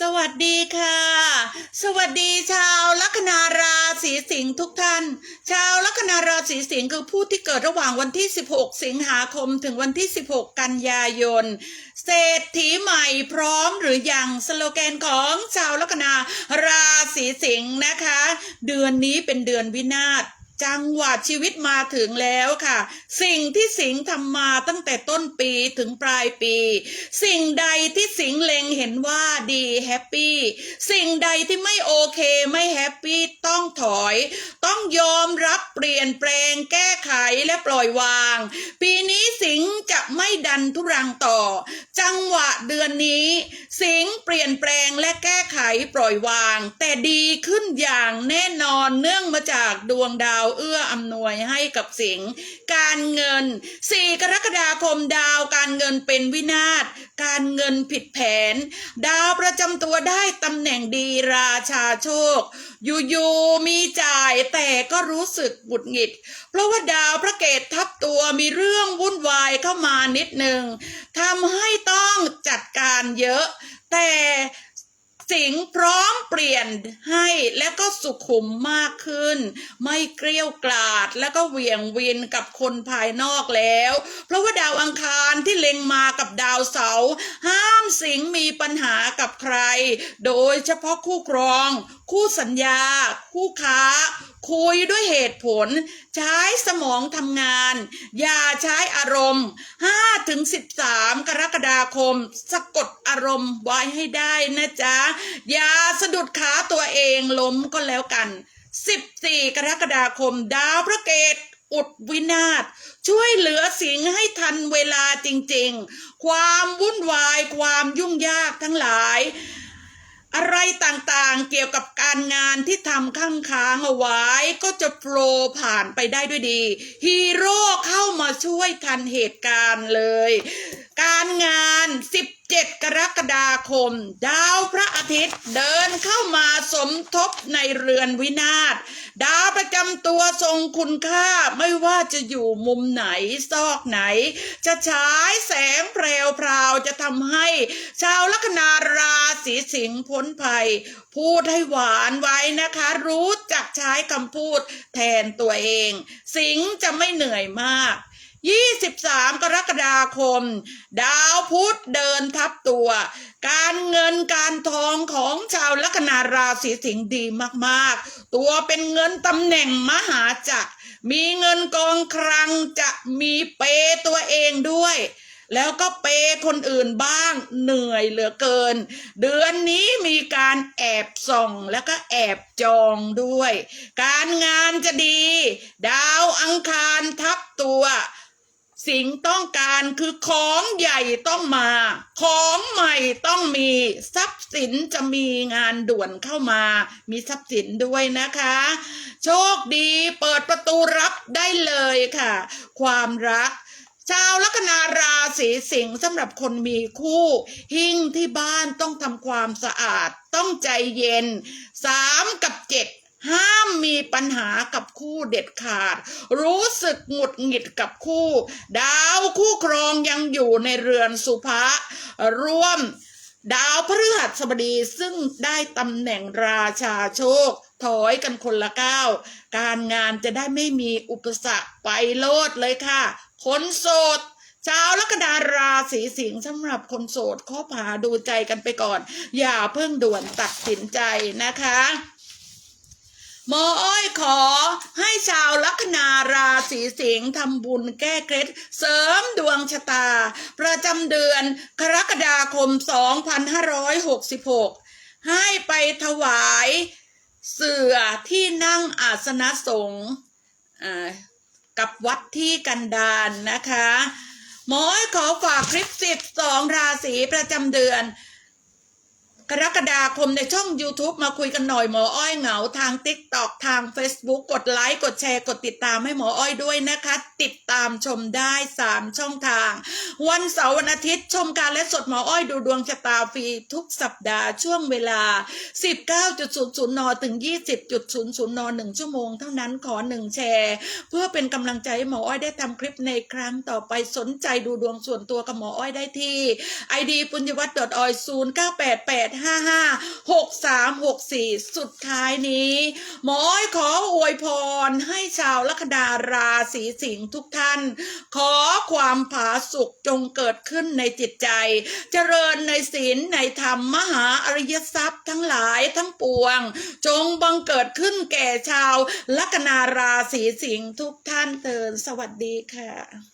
สวัสดีค่ะ สวัสดีชาวลัคนาราศีสิงห์ทุกท่าน ชาวลัคนาราศีสิงห์คือผู้ที่เกิดระหว่างวันที่ 16 สิงหาคมถึงวันที่ 16 กันยายน เศรษฐีใหม่พร้อมหรือยังสโลแกนของชาวลัคนาราศีสิงห์นะคะ เดือนนี้เป็นเดือนวินาศ จังหวะชีวิตมาถึงแล้วค่ะ สิ่งที่สิงทำมาตั้งแต่ต้นปีถึงปลายปี สิ่งใดที่สิงเล็งเห็นว่าดีแฮปปี้สิ่งใดที่ไม่โอเคไม่แฮปปี้ต้องถอย ต้องยอมรับเปลี่ยนแปลงแก้ไขและปล่อยวาง ปีนี้สิงจะไม่ดันทุรังต่อ จังหวะเดือนนี้ สิงเปลี่ยนแปลงและแก้ไขปล่อยวาง แต่ดีขึ้นอย่างแน่นอนเนื่องมาจากดวงดาวเอื้ออำนวยให้กับสิงห์การเงิน 4 กรกฎาคมดาวการเงินเป็นวินาศการเงินผิดแผน ดาวประจำตัวได้ตำแหน่งดีราชาโชค อยู่ๆมีจ่ายแต่ก็รู้สึกหงุดหงิด เพราะว่าดาวพระเกตทับตัวมีเรื่องวุ่นวายเข้ามานิดหนึ่งทำให้ต้องจัดการเยอะ แต่ สิงห์พร้อมเปลี่ยนให้และก็สุขุมมากขึ้น ไม่เกลี้ยวกล่อดและก็เหวี่ยงวินกับคนภายนอกแล้ว เพราะว่าดาวอังคารที่เล็งมากับดาวเสาห้ามสิงห์มีปัญหากับใคร โดยเฉพาะคู่ครอง คู่สัญญา คู่ค้า คุยด้วยเหตุผล ใช้สมองทำงาน อย่าใช้อารมณ์ 5-13 กรกฎาคม สะกดอารมณ์ไว้ให้ได้นะจ๊ะ อย่าสะดุดขาตัวเองล้มก็แล้วกัน 14 กรกฎาคม ดาวพระเกตอุดวินาศช่วยเหลือสิงให้ทันเวลาจริงๆ ความวุ่นวายความยุ่งยากทั้งหลาย อะไรต่างๆเกี่ยวกับการงานที่ทำข้างค้างเอาไว้ ก็จะโฟล์ผ่านไปได้ด้วยดี ฮีโร่เข้ามาช่วยทันเหตุการณ์เลย การงาน กรกฎาคม ดาวพระอาทิตย์เดินเข้ามาสมทบในเรือนวินาศดาวประจำตัวทรงคุณค่าไม่ว่าจะอยู่มุมไหนซอกไหน จะฉายแสงแพรวพราวจะทำให้ ชาวลัคนาราศีสิงห์พ้นภัย พูดให้หวานไว้นะคะ รู้จักใช้คำพูดแทนตัวเอง สิงห์จะไม่เหนื่อยมาก 23 กรกฎาคม ดาวพุธเดินทับตัว การเงินการทองของชาวลัคนาราศีสิงห์ดีมากๆ ตัวเป็นเงินตำแหน่งมหาจักร มีเงินกองคลังจะมีเปตัวเองด้วยแล้วก็เปคนอื่นบ้างเหนื่อยเหลือเกิน เดือนนี้มีการแอบส่องแล้วก็แอบจองด้วย การงานจะดี ดาวอังคารทับตัว สิ่งต้องการคือของใหญ่ต้องมา ของใหม่ต้องมีทรัพย์สินจะมีงานด่วนเข้ามา มีทรัพย์สินด้วยนะคะ โชคดีเปิดประตูรับได้เลยค่ะ ความรักชาวลัคนาราศีสิงห์สำหรับคนมีคู่ หิ้งที่บ้านต้องทำความสะอาดต้องใจเย็นสามกับเจ็ด มมีปัญหากับคู่เด็ดขาด รู้สึกหงุดหงิดกับคู่ ดาวคู่ครองยังอยู่ในเรือนสุภะร่วมดาวพฤหัสบดีซึ่งได้ตำแหน่งราชาโชค ถอยกันคนละก้าวการงานจะได้ไม่มีอุปสรรคไปโลดเลยค่ะคนโสดชาวลัคนาราศีสิงห์สำหรับคนโสดคบหาดูใจกันไปก่อน อย่าเพิ่งด่วนตัดสินใจนะคะ หมออ้อยขอให้ชาวลัคนาราศีสิงห์ทำบุญแก้เคล็ดเสริมดวงชะตา ประจำเดือนกรกฎาคม 2566 ให้ไปถวายเสือที่นั่งอาสนะสงฆ์กับวัดที่กันดานนะคะ หมออ้อยขอฝากคลิปสิบสองราศีประจำเดือน กรกฎาคมในช่อง YouTube มาคุยกันหน่อยหมออ้อยเหงาทาง TikTok ทาง Facebook กดไลค์กดแชร์กดติดตามให้หมออ้อยด้วยนะคะ ติดตามชมได้ 3 ช่องทาง วันเสาร์วันอาทิตย์ชมการและสดหมออ้อยดูดวงชะตาฟรีทุกสัปดาห์ช่วงเวลา 19.00 น ถึง 20.00 น 1 ชั่วโมงเท่านั้นขอ 1 แชร์ เพื่อเป็นกำลังใจให้หมออ้อยได้ทำคลิปในครั้งต่อไปสนใจดูดวงส่วนตัวกับหมออ้อยได้ที่ id ปุญญวัตร .oi 0 8 8ห้าห้าหกสามหกสี่สุดท้ายนี้ หมอยขออวยพรให้ชาวลัคนาราศีสิงห์ทุกท่าน ขอความผาสุกจงเกิดขึ้นในจิตใจ เจริญในศีลในธรรมมหาอริยทรัพย์ทั้งหลายทั้งปวง จงบังเกิดขึ้นแก่ชาวลัคนาราศีสิงห์ทุกท่านเตือนสวัสดีค่ะ